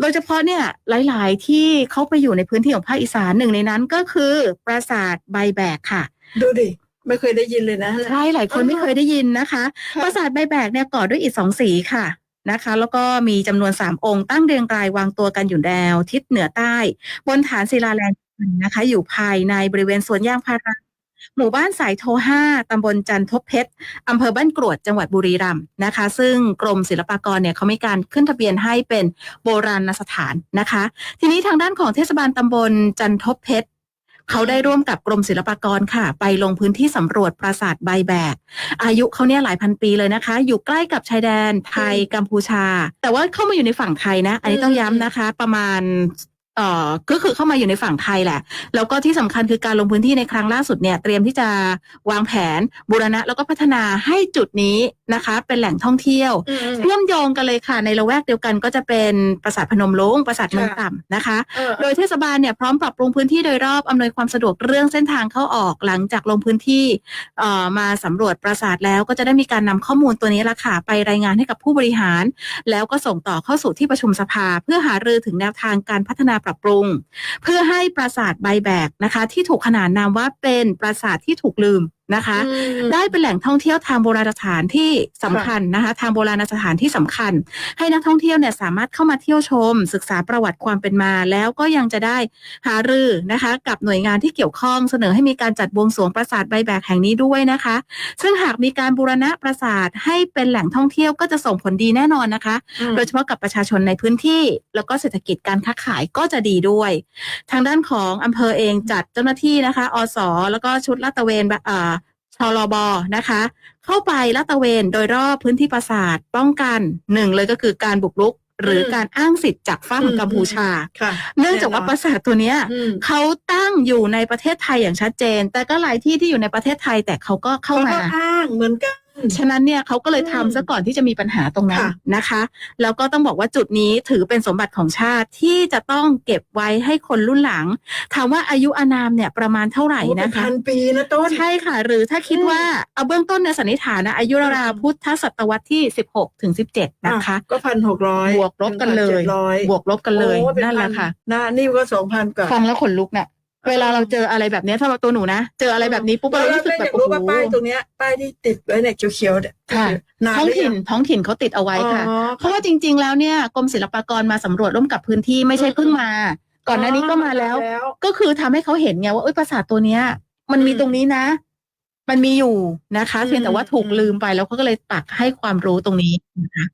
โดยเฉพาะเนี่ยหลาย ๆ ที่เขาไปอยู่ในพื้นที่ของภาคอีสานหนึ่งในนั้นก็คือปราสาทใบแบกค่ะ ดูดิไม่เคยได้ยินเลยนะใช่หลายคนไม่เคยได้ยินนะคะค่ะปราสาทใบแบกเนี่ยก่อด้วยอิฐสองสีค่ะนะคะแล้วก็มีจำนวนสามองค์ตั้งเรียงรายวางตัวกันอยู่แนวทิศเหนือใต้ บนฐานศิลาแรงนะคะ อยู่ภายในบริเวณสวนยางพารา หมู่บ้านสายโทห้าตำบลจันทบเพชรอำเภอบ้านกรวดจังหวัดบุรีรัมย์นะคะ ซึ่งกรมศิลปากรเนี่ยเขามีการขึ้นทะเบียนให้เป็นโบราณสถานนะคะ ทีนี้ทางด้านของเทศบาลตำบลจันทบเพชรเขาได้ร่วมกับกรมศิลปากรค่ะ ไปลงพื้นที่สำรวจปราสาทใบแบก อายุเขาเนี่ยหลายพันปีเลยนะคะ อยู่ใกล้กับชายแดนไทยกัมพูชา แต่ว่าเข้ามาอยู่ในฝั่งไทยนะ อันนี้ต้องย้ำนะคะ ประมาณ เอ่อก็คือเข้ามาอยู่ในฝั่งไทยแหละ แล้วก็ที่สำคัญคือการลงพื้นที่ในครั้งล่าสุดเนี่ยเตรียมที่จะวางแผนบูรณะแล้วก็พัฒนาให้จุดนี้นะคะ เป็นแหล่งท่องเที่ยวอืมเชื่อมโยงกันเลยค่ะ ในละแวกเดียวกันก็จะเป็นปราสาทพนมลุงปราสาทเมืองค่ะต่ำนะคะเออโดยเทศบาลเนี่ยพร้อมปรับปรุงพื้นที่โดยรอบอำนวยความสะดวกเรื่องเส้นทางเข้าออกหลังจากลงพื้นที่เอ่อมาสำรวจปราสาทแล้วก็จะได้มีการนำข้อมูลตัวนี้ละค่ะไปรายงานให้กับผู้บริหาร แล้วก็ส่งต่อเข้าสู่ที่ประชุมสภา เพื่อหารือถึงแนวทางการพัฒนาปรับปรุง เพื่อให้ปราสาทใบแบกนะคะ ที่ถูกขนานนามว่าเป็นปราสาทที่ถูกลืม นะคะอืมได้เป็นแหล่งท่องเที่ยวทางโบราณสถานที่สำคัญนะคะ ทางโบราณสถานที่สำคัญ ให้นักท่องเที่ยวเนี่ยสามารถเข้ามาเที่ยวชม ศึกษาประวัติความเป็นมา แล้วก็ยังจะได้หารือนะคะ กับหน่วยงานที่เกี่ยวข้องเสนอให้มีการจัดบวงสรวงปราสาทใบแบกแห่งนี้ด้วยนะคะ ซึ่งหากมีการบูรณะปราสาทให้เป็นแหล่งท่องเที่ยวก็จะส่งผลดีแน่นอนนะคะอืมโดยเฉพาะกับประชาชนในพื้นที่ แล้วก็เศรษฐกิจการค้าขายก็จะดีด้วย ทางด้านของอำเภอเองจัดเจ้าหน้าที่นะคะ อส แล้วก็ชุดลาดตระเวนแบบอ่า ชลบนะคะ เข้าไปลาดตระเวนโดยรอบพื้นที่ปราสาทป้องกันหนึ่งเลยก็คือการบุกรุก หรือการอ้างสิทธิ์จากฝั่งของกัมพูชา ค่ะเนื่องจากว่าปราสาทตัวเนี้ยอืมเขาตั้งอยู่ในประเทศไทยอย่างชัดเจน แต่ก็หลายที่ที่อยู่ในประเทศไทยแต่เขาก็เข้าเขามา ก็อ้างเหมือนกัน ฉะนั้นเนี่ยเขาก็เลยอืมทำซะก่อนที่จะมีปัญหาตรงนั้นค่ะ นะคะ แล้วก็ต้องบอกว่าจุดนี้ถือเป็นสมบัติของชาติที่จะต้องเก็บไว้ให้คนรุ่นหลังถามว่าอายุอานามเนี่ยประมาณเท่าไหร่โอ้เป็นะคะ พันปีนะต้น ใช่ค่ะ หรือถ้าคิดอืมว่าเอาเบื้องต้นเนี่ยสันนิษฐานนะอายุราวๆพุทธศตวรรษที่ 16 ถึง 17 นะคะ ก็พันหกร้อยบวกลบกันเลย ร้อยบวกลบกันเลย นั่นแหละค่ะ นะนี่ก็สองพันกว่า ฟังแล้วขนลุกเนี่ย เวลาเราเจออะไรแบบเนี้ยถ้าเราตัวหนูนะ เจออะไรแบบนี้ปุ๊บเรารู้สึกแบบอยากโอ้รู้โหว่าป้ายตรงเนี้ยป้ายที่ติดไว้เนี่ยเขียวๆเนี่ยค่ะนานท้องหรือถิ่นยังท้องถิ่นเขาติดเอาไว้ค่ะอ๋อเพราะว่าจริง ๆ แล้วเนี่ยกรมศิลปากรมาสำรวจร่วมกับพื้นที่ไม่ใช่เพิ่งมา ก่อนหน้านี้ก็มาแล้ว ก็คือทำให้เขาเห็นไงว่าเอ้ยปราสาทตัวเนี้ย มันมีอืมตรงนี้นะ มันมีอยู่นะคะอืมเพียงแต่ว่าถูกอืมลืมไปแล้วเขาก็เลยตักให้ความรู้ตรงนี้นะคะ